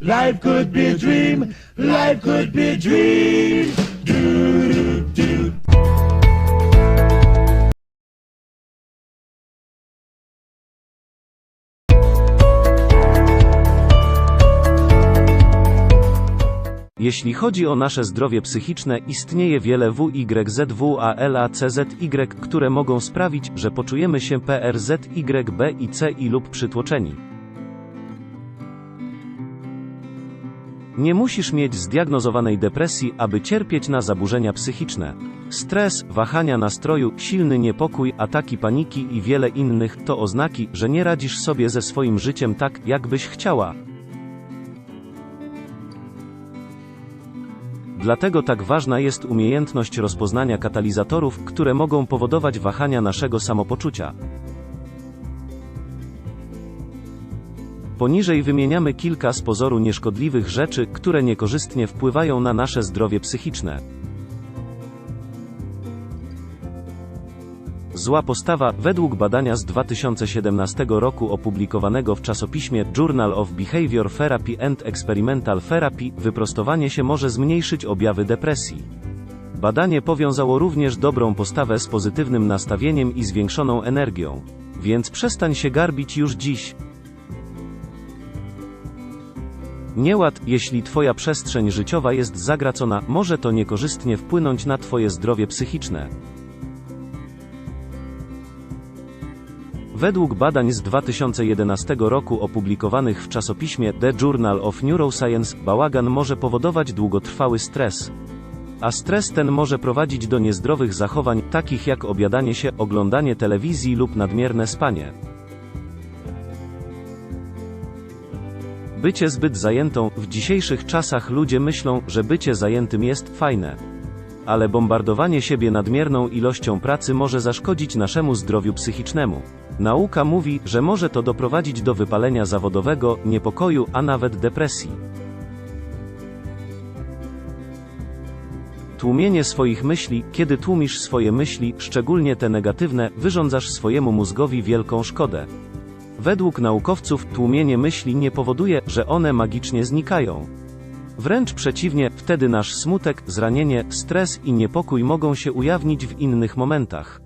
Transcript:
Life could be a dream. Life could be a dream. Jeśli chodzi o nasze zdrowie psychiczne, istnieje wiele WYZW, a LACZY, które mogą sprawić, że poczujemy się PRZY, B i C i lub przytłoczeni. Nie musisz mieć zdiagnozowanej depresji, aby cierpieć na zaburzenia psychiczne. Stres, wahania nastroju, silny niepokój, ataki paniki i wiele innych to oznaki, że nie radzisz sobie ze swoim życiem tak, jak byś chciała. Dlatego tak ważna jest umiejętność rozpoznania katalizatorów, które mogą powodować wahania naszego samopoczucia. Poniżej wymieniamy kilka z pozoru nieszkodliwych rzeczy, które niekorzystnie wpływają na nasze zdrowie psychiczne. Zła postawa, według badania z 2017 roku opublikowanego w czasopiśmie Journal of Behavior Therapy and Experimental Therapy, wyprostowanie się może zmniejszyć objawy depresji. Badanie powiązało również dobrą postawę z pozytywnym nastawieniem i zwiększoną energią. Więc przestań się garbić już dziś. Nieład, jeśli Twoja przestrzeń życiowa jest zagracona, może to niekorzystnie wpłynąć na Twoje zdrowie psychiczne. Według badań z 2011 roku opublikowanych w czasopiśmie The Journal of Neuroscience, bałagan może powodować długotrwały stres. A stres ten może prowadzić do niezdrowych zachowań, takich jak obiadanie się, oglądanie telewizji lub nadmierne spanie. Bycie zbyt zajętą, w dzisiejszych czasach ludzie myślą, że bycie zajętym jest fajne. Ale bombardowanie siebie nadmierną ilością pracy może zaszkodzić naszemu zdrowiu psychicznemu. Nauka mówi, że może to doprowadzić do wypalenia zawodowego, niepokoju, a nawet depresji. Tłumienie swoich myśli, kiedy tłumisz swoje myśli, szczególnie te negatywne, wyrządzasz swojemu mózgowi wielką szkodę. Według naukowców, tłumienie myśli nie powoduje, że one magicznie znikają. Wręcz przeciwnie, wtedy nasz smutek, zranienie, stres i niepokój mogą się ujawnić w innych momentach.